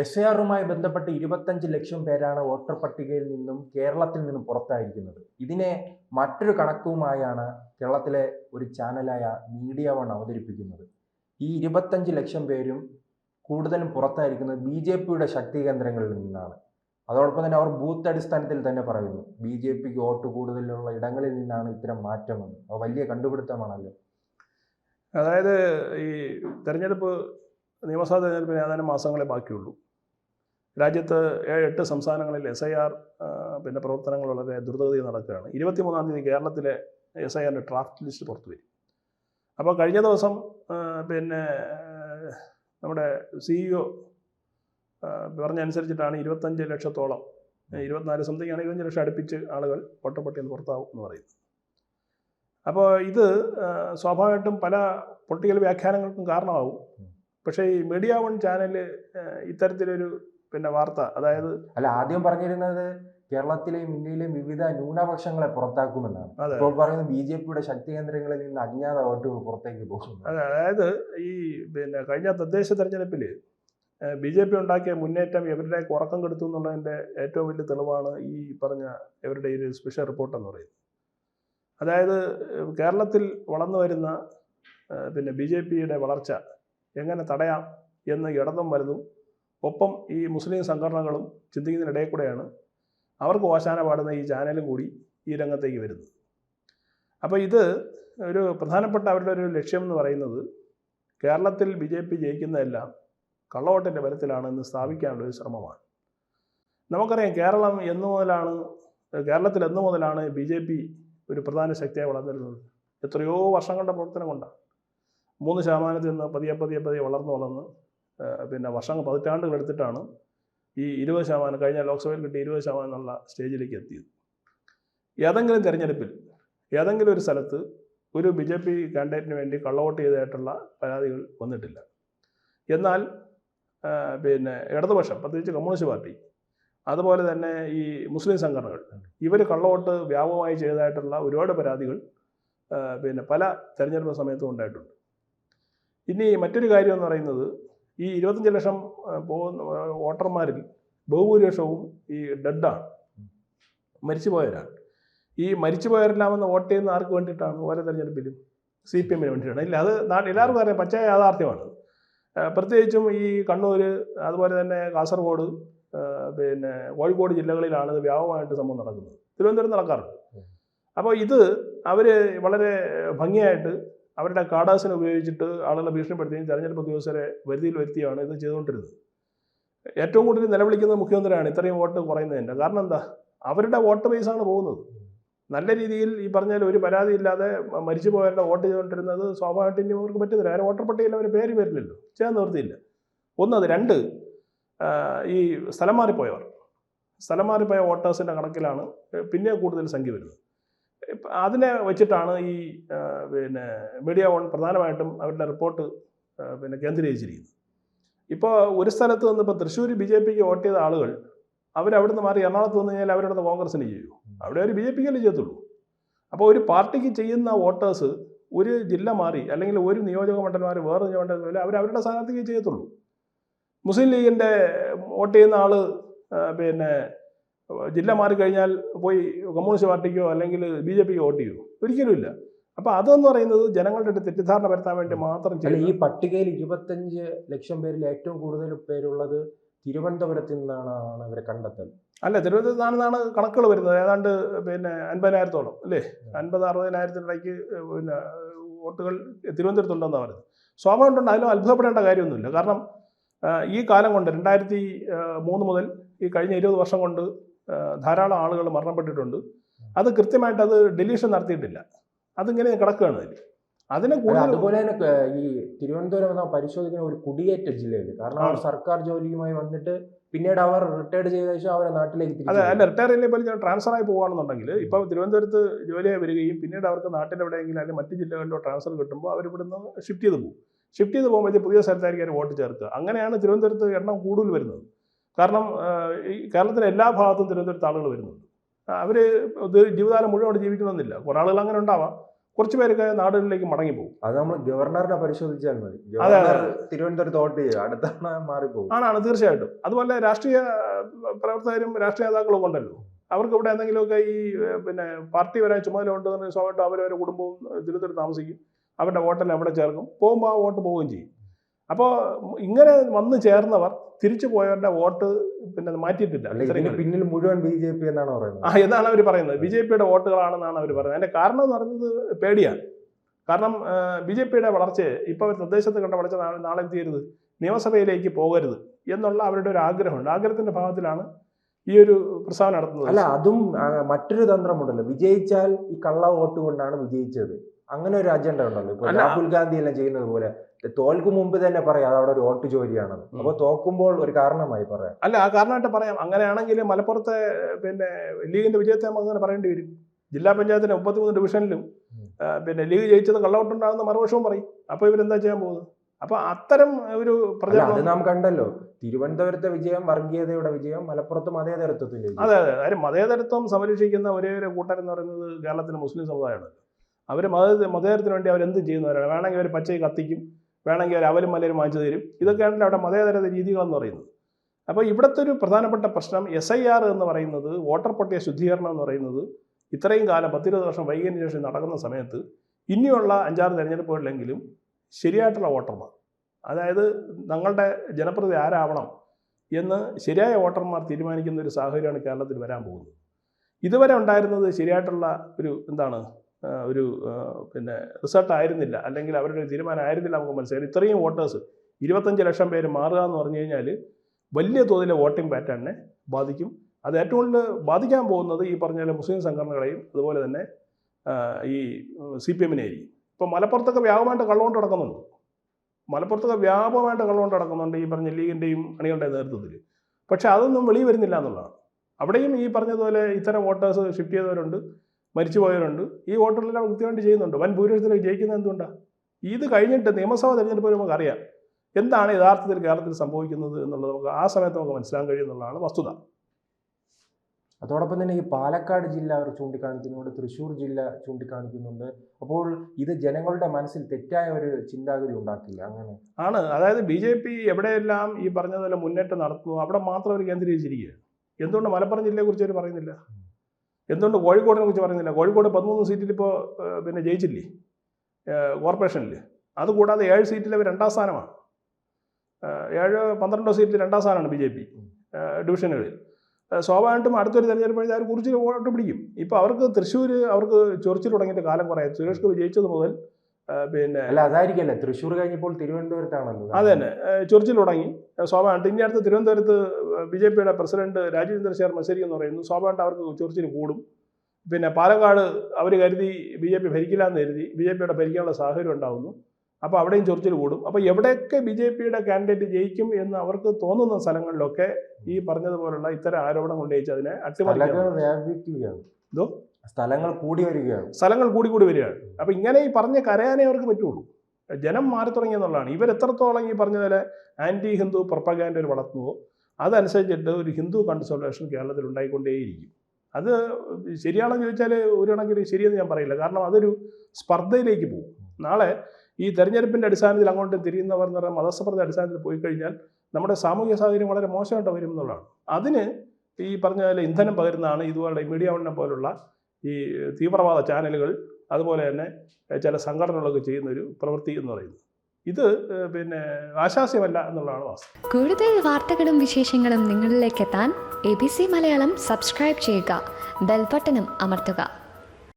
S A ആറുമായി ബന്ധപ്പെട്ട് ഇരുപത്തഞ്ച് ലക്ഷം പേരാണ് വോട്ടർ പട്ടികയിൽ നിന്നും കേരളത്തിൽ നിന്നും പുറത്തായിരിക്കുന്നത്. ഇതിനെ മറ്റൊരു കണക്കുമായാണ് കേരളത്തിലെ ഒരു ചാനലായ മീഡിയ വൺ അവതരിപ്പിക്കുന്നത്. ഈ ഇരുപത്തഞ്ച് ലക്ഷം പേരും കൂടുതലും പുറത്തായിരിക്കുന്നത് ബി ജെ പിയുടെ ശക്തി കേന്ദ്രങ്ങളിൽ നിന്നാണ്. അതോടൊപ്പം തന്നെ അവർ ബൂത്ത് അടിസ്ഥാനത്തിൽ തന്നെ പറയുന്നു ബി ജെ പിക്ക് വോട്ട് കൂടുതലുള്ള ഇടങ്ങളിൽ നിന്നാണ് ഇത്തരം മാറ്റമെന്ന് അത് വലിയ കണ്ടുപിടുത്തമാണല്ലോ? അതായത് ഈ തെരഞ്ഞെടുപ്പ് നിയമസഭാ തെരഞ്ഞെടുപ്പിന് ഏതാനും മാസങ്ങളെ ബാക്കിയുള്ളൂ. രാജ്യത്ത് എട്ട് സംസ്ഥാനങ്ങളിൽ എസ് ഐ ആർ പിന്നെ പ്രവർത്തനങ്ങൾ വളരെ ദ്രുതഗതിയിൽ നടക്കുകയാണ്. ഇരുപത്തിമൂന്നാം തീയതി കേരളത്തിലെ എസ് ഐ ആറിന്റെ ഡ്രാഫ്റ്റ് ലിസ്റ്റ് പുറത്തു വരും. അപ്പോൾ കഴിഞ്ഞ ദിവസം പിന്നെ നമ്മുടെ സിഇഒ പറഞ്ഞ അനുസരിച്ചിട്ടാണ് ഇരുപത്തഞ്ച് ലക്ഷത്തോളം ഇരുപത്തിനാല് സംതിങ് ആണ് ഇരുപത്തഞ്ച് ലക്ഷം അടുപ്പിച്ച് ആളുകൾ വോട്ടപ്പട്ടിയിൽ പുറത്താവും എന്ന് പറയുന്നത് അപ്പോൾ ഇത് സ്വാഭാവികമായിട്ടും പല പൊളിറ്റിക്കൽ വ്യാഖ്യാനങ്ങൾക്കും കാരണമാവും. പക്ഷേ ഈ മീഡിയ വൺ ചാനൽ ഇത്തരത്തിലൊരു പിന്നെ വാർത്ത അതായത് അല്ല ആദ്യം പറഞ്ഞിരുന്നത് കേരളത്തിലെയും ഇന്ത്യയിലെയും വിവിധ ന്യൂനപക്ഷങ്ങളെ പുറത്താക്കുമെന്നാണ്. ഇപ്പോൾ പറയുന്നത് ബി ജെ പിയുടെ ശക്തി കേന്ദ്രങ്ങളിൽ നിന്ന് അജ്ഞാത വോട്ടുകൾ പുറത്തേക്ക് പോകും അതായത് ഈ പിന്നെ കഴിഞ്ഞ തദ്ദേശ തെരഞ്ഞെടുപ്പിൽ ബി ജെ പി ഉണ്ടാക്കിയ മുന്നേറ്റം ഇവരുടെ ഉറക്കം കെടുത്തു എന്നുള്ളതിന്റെ ഏറ്റവും വലിയ തെളിവാണ് ഈ പറഞ്ഞ ഇവരുടെ ഈ ഒരു സ്പെഷ്യൽ റിപ്പോർട്ട് എന്ന് പറയുന്നത്. അതായത് കേരളത്തിൽ വളർന്നു വരുന്ന പിന്നെ ബി ജെ പിയുടെ വളർച്ച എങ്ങനെ തടയാം എന്ന് ഇടതും വലുതും ഒപ്പം ഈ മുസ്ലിം സംഘടനകളും ചിന്തിക്കുന്നതിനിടയിൽ കൂടെയാണ് അവർക്ക് ഓശാന പാടുന്ന ഈ ചാനലും കൂടി ഈ രംഗത്തേക്ക് വരുന്നത്. അപ്പോൾ ഇത് ഒരു പ്രധാനപ്പെട്ട അവരുടെ ഒരു ലക്ഷ്യം എന്ന് പറയുന്നത് കേരളത്തിൽ ബി ജെ പി ജയിക്കുന്നതെല്ലാം കള്ളവോട്ടിന്റെ ബലത്തിലാണ് എന്ന് സ്ഥാപിക്കാനുള്ള ഒരു ശ്രമമാണ്. നമുക്കറിയാം കേരളം എന്നു മുതലാണ് കേരളത്തിൽ എന്നു മുതലാണ് ബി ജെ പി ഒരു പ്രധാന ശക്തിയായി വളർന്നിരുന്നത്. എത്രയോ വർഷങ്ങളുടെ പ്രവർത്തനം കൊണ്ടാണ്. മൂന്ന് ശതമാനത്തിൽ നിന്ന് പതിയെ പതിയെ പതിയെ വളർന്നു വളർന്ന് പിന്നെ വർഷങ്ങൾ പതിറ്റാണ്ടുകൾ എടുത്തിട്ടാണ് ഈ ഇരുപത് ശതമാനം കഴിഞ്ഞ ലോക്സഭയിൽ കിട്ടിയ ഇരുപത് ശതമാനം എന്നുള്ള സ്റ്റേജിലേക്ക് എത്തിയത്. ഏതെങ്കിലും തിരഞ്ഞെടുപ്പിൽ ഏതെങ്കിലും ഒരു സ്ഥലത്ത് ഒരു ബി ജെ പി കാൻഡിഡേറ്റിന് വേണ്ടി കള്ളവോട്ട് ചെയ്തതായിട്ടുള്ള പരാതികൾ വന്നിട്ടില്ല. എന്നാൽ പിന്നെ ഇടതുപക്ഷം പ്രത്യേകിച്ച് കമ്മ്യൂണിസ്റ്റ് പാർട്ടി അതുപോലെ തന്നെ ഈ മുസ്ലിം സംഘടനകൾ ഇവർ കള്ളവോട്ട് വ്യാപകമായി ചെയ്തതായിട്ടുള്ള ഒരുപാട് പരാതികൾ പിന്നെ പല തെരഞ്ഞെടുപ്പ് സമയത്തും ഉണ്ടായിട്ടുണ്ട്. ഇനി മറ്റൊരു കാര്യം എന്ന് പറയുന്നത് ഈ ഇരുപത്തഞ്ച് ലക്ഷം പോകുന്ന വോട്ടർമാരിൽ ബഹുഭൂരിപക്ഷവും ഈ ഡെഡാണ് മരിച്ചുപോയവരാണ്. ഈ മരിച്ചുപോയവരെല്ലാമെന്ന് വോട്ട് ചെയ്യുന്ന ആർക്ക് വേണ്ടിയിട്ടാണ് ഓരോ തെരഞ്ഞെടുപ്പിലും? സി പി എമ്മിന് വേണ്ടിയിട്ടാണ്. ഇല്ല അത് എല്ലാവർക്കും അറിയാം. പച്ച യാഥാർത്ഥ്യമാണ് പ്രത്യേകിച്ചും ഈ കണ്ണൂർ അതുപോലെ തന്നെ കാസർഗോഡ് പിന്നെ കോഴിക്കോട് ജില്ലകളിലാണ് ഇത് വ്യാപകമായിട്ട് സംഭവം നടക്കുന്നത്. തിരുവനന്തപുരം നടക്കാറുണ്ട്. അപ്പോൾ ഇത് അവർ വളരെ ഭംഗിയായിട്ട് അവരുടെ കാടാസിനെ ഉപയോഗിച്ചിട്ട് ആളുകളെ ഭീഷണിപ്പെടുത്തുകയും തെരഞ്ഞെടുപ്പ് ഉദ്യോഗസ്ഥരെ വരുതിയിൽ വരുത്തിയാണ് ഇത് ചെയ്തുകൊണ്ടിരുന്നത്. ഏറ്റവും കൂടുതൽ നിലവിളിക്കുന്നത് മുഖ്യമന്ത്രിയാണ് ഇത്രയും വോട്ട് കുറയുന്നതിന്റെ. കാരണം എന്താ? അവരുടെ വോട്ട് ബേസാണ് പോകുന്നത്. നല്ല രീതിയിൽ ഈ പറഞ്ഞാൽ ഒരു പരാതി ഇല്ലാതെ മരിച്ചു പോയവരുടെ വോട്ട് ചെയ്തുകൊണ്ടിരുന്നത് സ്വാഭാവികമായിട്ടും ഇനി അവർക്ക് പറ്റുന്നില്ല. കാരണം വോട്ടർ പട്ടികയിൽ അവർ പേര് വരില്ലല്ലോ. ചെയ്യാൻ നിവൃത്തിയില്ല. ഒന്നത് രണ്ട് ഈ സ്ഥലം മാറിപ്പോയവർ. സ്ഥലം മാറിപ്പോയ വോട്ടേഴ്സിന്റെ കണക്കിലാണ് പിന്നെ കൂടുതൽ സംഖ്യ വരുന്നത്. അതിനെ വെച്ചിട്ടാണ് ഈ പിന്നെ മീഡിയ വൺ പ്രധാനമായിട്ടും അവരുടെ റിപ്പോർട്ട് പിന്നെ കേന്ദ്രീകരിച്ചിരിക്കുന്നത്. ഇപ്പോൾ ഒരു സ്ഥലത്ത് നിന്ന് ഇപ്പോൾ തൃശ്ശൂർ ബി ജെ പിക്ക് വോട്ട് ചെയ്ത ആളുകൾ അവരവിടുന്ന് മാറി എറണാകുളത്ത് വന്നു കഴിഞ്ഞാൽ അവരവിടുന്ന് കോൺഗ്രസിന് ചെയ്യൂ അവിടെ ഒരു ബി ജെ പിക്കല്ലേ ചെയ്യത്തുള്ളൂ. അപ്പോൾ ഒരു പാർട്ടിക്ക് ചെയ്യുന്ന വോട്ടേഴ്സ് ഒരു ജില്ല മാറി അല്ലെങ്കിൽ ഒരു നിയോജക മണ്ഡലം മാറി വേറെ നിയോജക മണ്ഡലം അവർ അവരുടെ സ്ഥാനാർത്ഥിക്ക് ചെയ്യത്തുള്ളൂ. മുസ്ലിം ലീഗിന്റെ വോട്ട് ചെയ്യുന്ന ആൾ പിന്നെ ജില്ല മാറിക്കഴിഞ്ഞാൽ പോയി കമ്മ്യൂണിസ്റ്റ് പാർട്ടിക്കോ അല്ലെങ്കിൽ ബി ജെ പിക്കോ വോട്ട് ചെയ്യുമോ ഒരിക്കലും ഇല്ല അപ്പോൾ അതെന്ന് പറയുന്നത് ജനങ്ങളുടെ അടുത്ത് തെറ്റിദ്ധാരണ വരുത്താൻ വേണ്ടി മാത്രം ഈ പട്ടികയിൽ ഇരുപത്തഞ്ച് ലക്ഷം പേരിൽ ഏറ്റവും കൂടുതൽ പേരുള്ളത് തിരുവനന്തപുരത്ത് നിന്നാണ് ഇവരെ കണ്ടെത്തൽ. അല്ല തിരുവനന്തപുരത്താണെന്നാണ് കണക്കുകൾ വരുന്നത്. ഏതാണ്ട് പിന്നെ അൻപതിനായിരത്തോളം അല്ലേ? അൻപത് അറുപതിനായിരത്തിനിടയ്ക്ക് പിന്നെ വോട്ടുകൾ തിരുവനന്തപുരത്തുണ്ടെന്നാണ് പറയുന്നത്. സ്വാഭാവികമായിട്ടുണ്ട് അതിലും അത്ഭുതപ്പെടേണ്ട കാര്യമൊന്നുമില്ല. കാരണം ഈ കാലം കൊണ്ട് രണ്ടായിരത്തി മൂന്ന് മുതൽ ഈ കഴിഞ്ഞ ഇരുപത് വർഷം കൊണ്ട് ധാരാളം ആളുകൾ മരണപ്പെട്ടിട്ടുണ്ട്. അത് കൃത്യമായിട്ട് അത് ഡിലീഷൻ നടത്തിയിട്ടില്ല. അതിങ്ങനെ കിടക്കുകയാണ് അതിൽ അതിനെ കൂടുതൽ അതുപോലെ തന്നെ ഈ തിരുവനന്തപുരം എന്ന പരിശോധിക്കുന്ന ഒരു കുടിയേറ്റ ജില്ലയിൽ കാരണം അവർ സർക്കാർ ജോലിയുമായി വന്നിട്ട് പിന്നീട് അവർ റിട്ടയർഡ് ചെയ്ത ശേഷം അവരെ നാട്ടിലേക്ക് അതെ അല്ല റിട്ടയർ ചെയ്യുമ്പോൾ പോലും ട്രാൻസ്ഫർ ആയി പോകുകയാണെന്നുണ്ടെങ്കിൽ ഇപ്പോൾ തിരുവനന്തപുരത്ത് ജോലിയായി വരികയും പിന്നീട് അവർക്ക് നാട്ടിൽ എവിടെയെങ്കിലും അല്ലെങ്കിൽ മറ്റ് ജില്ലകളിലോ ട്രാൻസ്ഫർ കിട്ടുമ്പോൾ അവർ ഇവിടുന്ന് ഷിഫ്റ്റ് ചെയ്ത് പോകും. ഷിഫ്റ്റ് ചെയ്ത് പോകുമ്പോഴത്തേക്ക് പുതിയ സ്ഥലത്തായിരിക്കും അവർ വോട്ട് ചേർക്കുക. അങ്ങനെയാണ് തിരുവനന്തപുരത്ത് എണ്ണം കൂടുതൽ വരുന്നത്. കാരണം ഈ കേരളത്തിലെ എല്ലാ ഭാഗത്തും തിരുവനന്തപുരത്ത് ആളുകൾ വരുന്നുണ്ട്. അവർ ജീവിതകാലം മുഴുവൻ അവിടെ ജീവിക്കണമെന്നില്ല. കുറേ ആളുകൾ അങ്ങനെ ഉണ്ടാവാം. കുറച്ച് പേരൊക്കെ നാടുകളിലേക്ക് മടങ്ങി പോകും. അത് നമ്മൾ ഗവർണറിനെ പരിശോധിച്ചാൽ മതി. തിരുവനന്തപുരത്ത് വോട്ട് ചെയ്യുക അടുത്തവണ മാറിപ്പോകും. ആണാണ് തീർച്ചയായിട്ടും. അതുപോലെ രാഷ്ട്രീയ പ്രവർത്തകരും രാഷ്ട്രീയ നേതാക്കളും ഉണ്ടല്ലോ. അവർക്ക് ഇവിടെ എന്തെങ്കിലുമൊക്കെ ഈ പിന്നെ പാർട്ടി വരാൻ ചുമതല ഉണ്ടെന്ന് സ്വാഭാവികമായിട്ടും അവരവരുടെ കുടുംബവും തിരുവനന്തപുരത്ത് താമസിക്കും. അവരുടെ വോട്ടെല്ലാം അവിടെ ചേർക്കും. പോകുമ്പോൾ ആ വോട്ട് പോവുകയും ചെയ്യും. അപ്പോൾ ഇങ്ങനെ വന്നു ചേർന്നവർ തിരിച്ചു പോയവരുടെ വോട്ട് പിന്നെ മാറ്റിയിട്ടില്ല. പിന്നിൽ മുഴുവൻ ബി ജെ പി എന്നാണ് പറയുന്നത്? ആ എന്നാണ് അവർ പറയുന്നത്. ബി ജെ പിയുടെ വോട്ടുകളാണെന്നാണ് അവർ പറയുന്നത്. അതിന്റെ കാരണം എന്ന് പറയുന്നത് പേടിയാണ്. കാരണം ബി ജെ പിയുടെ വളർച്ചയെ ഇപ്പോൾ അവർ തദ്ദേശത്ത് കണ്ട വളർച്ച നാളെ നാളെ എന്ത് ചെയ്യരുത്? നിയമസഭയിലേക്ക് പോകരുത് എന്നുള്ള അവരുടെ ഒരു ആഗ്രഹമുണ്ട്. ആഗ്രഹത്തിന്റെ ഭാഗത്തിലാണ് ഈ ഒരു പ്രസ്താവന നടത്തുന്നത്. അല്ല അതും മറ്റൊരു തന്ത്രമുണ്ടല്ലോ. വിജയിച്ചാൽ ഈ കള്ള വോട്ട് കൊണ്ടാണ് വിജയിച്ചത്. അങ്ങനെ ഒരു അജണ്ട ഉണ്ടല്ലോ. ഇപ്പൊ രാഹുൽ ഗാന്ധി എല്ലാം ചെയ്യുന്നത് പോലെ തോൽക്കും മുമ്പ് തന്നെ പറയാം അതവിടെ ഒരു വോട്ട് ജോലിയാണെന്ന്. അപ്പൊ തോക്കുമ്പോൾ ഒരു കാരണമായി പറയാം. അല്ല ആ കാരണമായിട്ട് പറയാം. അങ്ങനെയാണെങ്കിൽ മലപ്പുറത്തെ പിന്നെ ലീഗിന്റെ വിജയത്തെ നമുക്ക് അങ്ങനെ പറയേണ്ടി വരും. ജില്ലാ പഞ്ചായത്തിന്റെ മുപ്പത്തിമൂന്ന് ഡിവിഷനിലും പിന്നെ ലീഗ് ജയിച്ചത് കള്ളവോട്ടുണ്ടാകുന്ന മറുവശവും പറയും. അപ്പൊ ഇവരെന്താ ചെയ്യാൻ പോകുന്നത്? അപ്പൊ അത്തരം ഒരു പ്രചാരണം അത് നാം കണ്ടല്ലോ. തിരുവനന്തപുരത്തെ വിജയം വർഗീയതയുടെ വിജയം മലപ്പുറത്തും മതേതരത്വത്തിന്റെ അതെ അതെ. കാര്യം മതേതരത്വം സംരക്ഷിക്കുന്ന ഒരേ ഒരു കൂട്ടരെന്ന് പറയുന്നത് കേരളത്തിലെ മുസ്ലിം സമുദായമാണ്. അവർ മത മതേതരത്തിന് വേണ്ടി അവരെന്ത് ചെയ്യുന്നവരാണ് വേണമെങ്കിൽ അവർ പച്ചയെ കത്തിക്കും വേണമെങ്കിൽ അവർ അവലും മലയും വാങ്ങിച്ചു തരും. ഇതൊക്കെയാണല്ലോ അവിടെ മതേതര രീതികളെന്ന് പറയുന്നത്. അപ്പോൾ ഇവിടുത്തെ ഒരു പ്രധാനപ്പെട്ട പ്രശ്നം എസ് ഐ ആർ എന്ന് പറയുന്നത് വോട്ടർ പട്ടിക ശുദ്ധീകരണം എന്ന് പറയുന്നത് ഇത്രയും കാലം പത്തിരുപത് വർഷം വൈകിയതിന് ശേഷം നടക്കുന്ന സമയത്ത് ഇനിയുള്ള അഞ്ചാറ് തിരഞ്ഞെടുപ്പുകളിലെങ്കിലും ശരിയായിട്ടുള്ള വോട്ടർമാർ അതായത് ഞങ്ങളുടെ ജനപ്രതി ആരാവണം എന്ന് ശരിയായ വോട്ടർമാർ തീരുമാനിക്കുന്ന ഒരു സാഹചര്യമാണ് കേരളത്തിൽ വരാൻ പോകുന്നത്. ഇതുവരെ ഉണ്ടായിരുന്നത് ശരിയായിട്ടുള്ള ഒരു എന്താണ് ഒരു പിന്നെ റിസൾട്ട് ആയിരുന്നില്ല അല്ലെങ്കിൽ അവരുടെ ഒരു തീരുമാനം ആയിരുന്നില്ല നമുക്ക് മനസ്സിലായി ഇത്രയും വോട്ടേഴ്സ് ഇരുപത്തഞ്ച് ലക്ഷം പേര് മാറുക എന്ന് പറഞ്ഞു കഴിഞ്ഞാൽ വലിയ തോതിലെ വോട്ടിംഗ് പാറ്റേണിനെ ബാധിക്കും. അത് ഏറ്റവും കൂടുതൽ ബാധിക്കാൻ പോകുന്നത് ഈ പറഞ്ഞ മുസ്ലിം സംഘടനകളെയും അതുപോലെ തന്നെ ഈ സി പി എമ്മിനെയായിരിക്കും ഇപ്പോൾ മലപ്പുറത്തൊക്കെ വ്യാപകമായിട്ട് കള്ളുകൊണ്ട് നടക്കുന്നുണ്ട്. മലപ്പുറത്തൊക്കെ വ്യാപകമായിട്ട് കള്ളുകൊണ്ട് നടക്കുന്നുണ്ട് ഈ പറഞ്ഞ ലീഗിന്റെയും അണികളുടെ നേതൃത്വത്തിൽ. പക്ഷേ അതൊന്നും വെളിയിൽ വരുന്നില്ല എന്നുള്ളതാണ്. അവിടെയും ഈ പറഞ്ഞതുപോലെ ഇത്തരം വോട്ടേഴ്സ് ഷിഫ്റ്റ് ചെയ്തവരുണ്ട്. മരിച്ചുപോയവരുണ്ട് ഈ വോട്ടുകളെല്ലാം കൃത്യമായിട്ട് ചെയ്യുന്നുണ്ട്. വൻ ഭൂരിപക്ഷത്തിൽ ജയിക്കുന്നത് എന്തുകൊണ്ടാണ് ഇത് കഴിഞ്ഞിട്ട് നിയമസഭാ തെരഞ്ഞെടുപ്പ് നമുക്ക് അറിയാം എന്താണ് യഥാർത്ഥത്തിൽ കേരളത്തിൽ സംഭവിക്കുന്നത് എന്നുള്ളത് നമുക്ക് ആ സമയത്ത് നമുക്ക് മനസ്സിലാക്കാൻ കഴിയുമെന്നുള്ളതാണ് വസ്തുത. അതോടൊപ്പം തന്നെ ഈ പാലക്കാട് ജില്ല അവർ ചൂണ്ടിക്കാണിക്കുന്നുണ്ട് തൃശ്ശൂർ ജില്ല ചൂണ്ടിക്കാണിക്കുന്നുണ്ട്. അപ്പോൾ ഇത് ജനങ്ങളുടെ മനസ്സിൽ തെറ്റായ ഒരു ചിന്താഗതി ഉണ്ടാക്കില്ല. അങ്ങനെ. ആണ്. അതായത് ബി ജെ പി എവിടെയെല്ലാം ഈ പറഞ്ഞതുപോലെ മുന്നേറ്റം നടത്തുന്നു അവിടെ മാത്രം അവർ കേന്ദ്രീകരിച്ചിരിക്കുക എന്തുകൊണ്ട് മലപ്പുറം ജില്ലയെക്കുറിച്ച് അവർ പറയുന്നില്ല? എന്തുകൊണ്ട് കോഴിക്കോടിനെ കുറിച്ച് പറയുന്നില്ല? കോഴിക്കോട് പതിമൂന്ന് സീറ്റിൽ ഇപ്പോൾ പിന്നെ ജയിച്ചില്ലേ? കോർപ്പറേഷനിൽ അതുകൂടാതെ ഏഴ് സീറ്റിൽ അവർ രണ്ടാം സ്ഥാനമാണ്. ഏഴ് പന്ത്രണ്ടോ സീറ്റിൽ രണ്ടാം സ്ഥാനമാണ് ബി ജെ പി ഡിവിഷനുകളിൽ. സ്വാഭാവികമായിട്ടും അടുത്തൊരു തെരഞ്ഞെടുപ്പ് അവർ കുറിച്ച് വോട്ട് പിടിക്കും. ഇപ്പോൾ അവർക്ക് തൃശ്ശൂർ അവർക്ക് ചൊറിച്ചിൽ തുടങ്ങിയിട്ട് കാലം കുറേ സുരേഷ് ഗോപി ജയിച്ചത് മുതൽ പിന്നെ അല്ല അതായിരിക്കല്ലേ തൃശ്ശൂർ കഴിഞ്ഞപ്പോൾ തിരുവനന്തപുരത്താണല്ലോ അത് തന്നെ. ചൊറിച്ചിൽ തുടങ്ങി. സ്വാഭാവികമായിട്ട് ഇനി അടുത്ത് തിരുവനന്തപുരത്ത് ബി ജെ പിയുടെ പ്രസിഡന്റ് രാജീവ് ചന്ദ്രശേഖർ മത്സരി എന്ന് പറയുന്നു. സ്വാഭാവികമായിട്ട് അവർക്ക് ചൊറിച്ചിൽ കൂടും. പിന്നെ പാലക്കാട് അവർ കരുതി ബി ജെ പി ഭരിക്കില്ല എന്ന് കരുതി ബി ജെ പിയുടെ ഭരിക്കാനുള്ള സാഹചര്യം ഉണ്ടാകുന്നു അപ്പോൾ അവിടെയും ചൊറിച്ചിൽ കൂടും. അപ്പോൾ എവിടെയൊക്കെ ബി ജെ പിയുടെ കാൻഡിഡേറ്റ് ജയിക്കും എന്ന് അവർക്ക് തോന്നുന്ന സ്ഥലങ്ങളിലൊക്കെ ഈ പറഞ്ഞതുപോലുള്ള ഇത്തരം ആരോപണം ഉന്നയിച്ച് അതിനെ അട്ടിമറിക്കാൻ സ്ഥലങ്ങൾ കൂടി വരികയാണ് സ്ഥലങ്ങൾ കൂടി കൂടി വരികയാണ്. അപ്പം ഇങ്ങനെ ഈ പറഞ്ഞ കരയാനേ അവർക്ക് പറ്റുള്ളൂ. ജനം മാറി തുടങ്ങിയെന്നുള്ളതാണ് ഇവർ എത്രത്തോളം ഈ പറഞ്ഞ പോലെ ആന്റി ഹിന്ദു പ്രൊപ്പഗാൻഡ ഒരു വളർത്തുവോ അതനുസരിച്ചിട്ട് ഒരു ഹിന്ദു കൺസോളേഷൻ കേരളത്തിൽ ഉണ്ടായിക്കൊണ്ടേയിരിക്കും. അത് ശരിയാണെന്ന് ചോദിച്ചാൽ ഒരു കണക്കിന് ശരിയെന്ന് ഞാൻ പറയില്ല. കാരണം അതൊരു സ്പർദ്ധയിലേക്ക് പോകും. നാളെ ഈ തെരഞ്ഞെടുപ്പിന്റെ അടിസ്ഥാനത്തിൽ അങ്ങോട്ട് തിരിയുന്നവർ എന്ന് പറഞ്ഞാൽ മതസ്പർദ്ധ അടിസ്ഥാനത്തിൽ പോയി കഴിഞ്ഞാൽ നമ്മുടെ സാമൂഹ്യ സാഹചര്യം വളരെ മോശമായിട്ട് വരും എന്നുള്ളതാണ്. അതിന് ഈ പറഞ്ഞ പോലെ ഇന്ധനം പകരുന്നതാണ് ഇതുപോലെ മീഡിയ വണ്ണം പോലുള്ള ഈ തീവ്രവാദ ചാനലുകൾ അതുപോലെ തന്നെ ചില സംഘടനകളൊക്കെ ചെയ്യുന്ന ഒരു പ്രവൃത്തി എന്ന് പറയുന്നത്. ഇത് പിന്നെ ആശാസ്യമല്ല എന്നുള്ളതാണ് വാസ്തവം. കൂടുതൽ വാർത്തകളും വിശേഷങ്ങളും നിങ്ങളിലേക്ക് എത്താൻ A B C Malayalam subscribe ചെയ്യുക ബെൽബട്ടനും അമർത്തുക.